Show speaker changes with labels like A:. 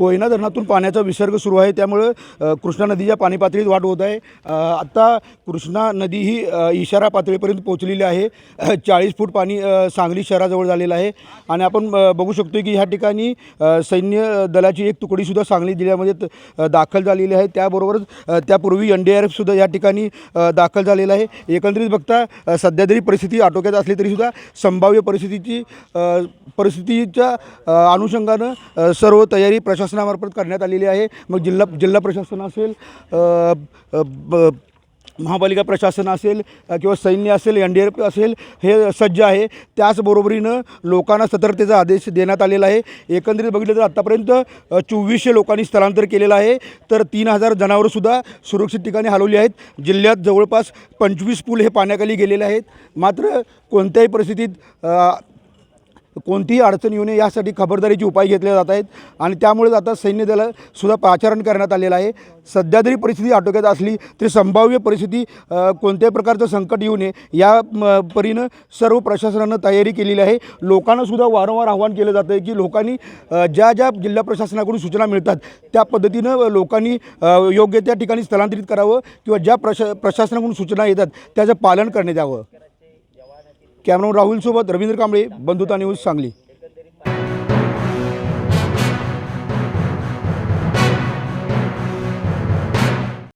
A: कोयना धरणातून पाण्याचा विसर्ग सुरू आहे. त्यामुळं कृष्णा नदीच्या पाणी पातळीत वाढ होत आहे. आत्ता कृष्णा नदी ही इशारा पातळीपर्यंत पोहोचलेली आहे. चाळीस फूट पाणी सांगली शहराजवळ झालेलं आहे. आणि आपण बघू शकतो की ह्या ठिकाणी सैन्य दलाची एक तुकडीसुद्धा सांगली जिल्ह्यामध्ये त- दाखल झालेली आहे. त्याबरोबरच त्यापूर्वी एन डी आर एफसुद्धा या ठिकाणी दाखल झालेला आहे. एकंदरीत बघता सध्या जरी परिस्थिती आटोक्यात असली तरीसुद्धा संभाव्य परिस्थितीची परिस्थितीच्या अनुषंगानं सर्व तयारी प्रशासन प्रशासनामार्फत करण्यात आलेली आहे. मग जिल्हा जिल्हा प्रशासन असेल ब- महापालिका प्रशासन असेल किंवा सैन्य असेल एन डी आर एफ असेल हे सज्ज आहे. त्याचबरोबरीनं लोकांना सतर्कतेचा आदेश देण्यात आलेला आहे. एकंदरीत बघितलं तर आत्तापर्यंत चोवीसशे लोकांनी स्थलांतर केलेलं आहे. तर तीन हजार जनावरंसुद्धा सुरक्षित ठिकाणी हलवली आहेत. जिल्ह्यात जवळपास पंचवीस पूल हे पाण्याखाली गेलेले आहेत. मात्र कोणत्याही परिस्थितीत कोणतीही अडचण येऊ नये यासाठी खबरदारीचे उपाय घेतले जात आहेत आणि त्यामुळेच आता सैन्य दलासुद्धा पाचारण करण्यात आलेलं आहे. सध्या जरी परिस्थिती आटोक्यात असली तरी संभाव्य परिस्थिती कोणत्याही प्रकारचं संकट येऊ नये या परीनं सर्व प्रशासनानं तयारी केलेली आहे. लोकांनासुद्धा वारंवार आव्हान केलं जातं आहे की लोकांनी ज्या ज्या जिल्हा प्रशासनाकडून सूचना मिळतात त्या पद्धतीनं लोकांनी योग्य त्या ठिकाणी स्थलांतरित करावं किंवा ज्या प्रशा प्रशासनाकडून सूचना येतात त्याचं पालन करण्यात यावं. कॅमेरामन राहुलसोबत रवींद्र कांबळे बंधुता न्यूज सांगली.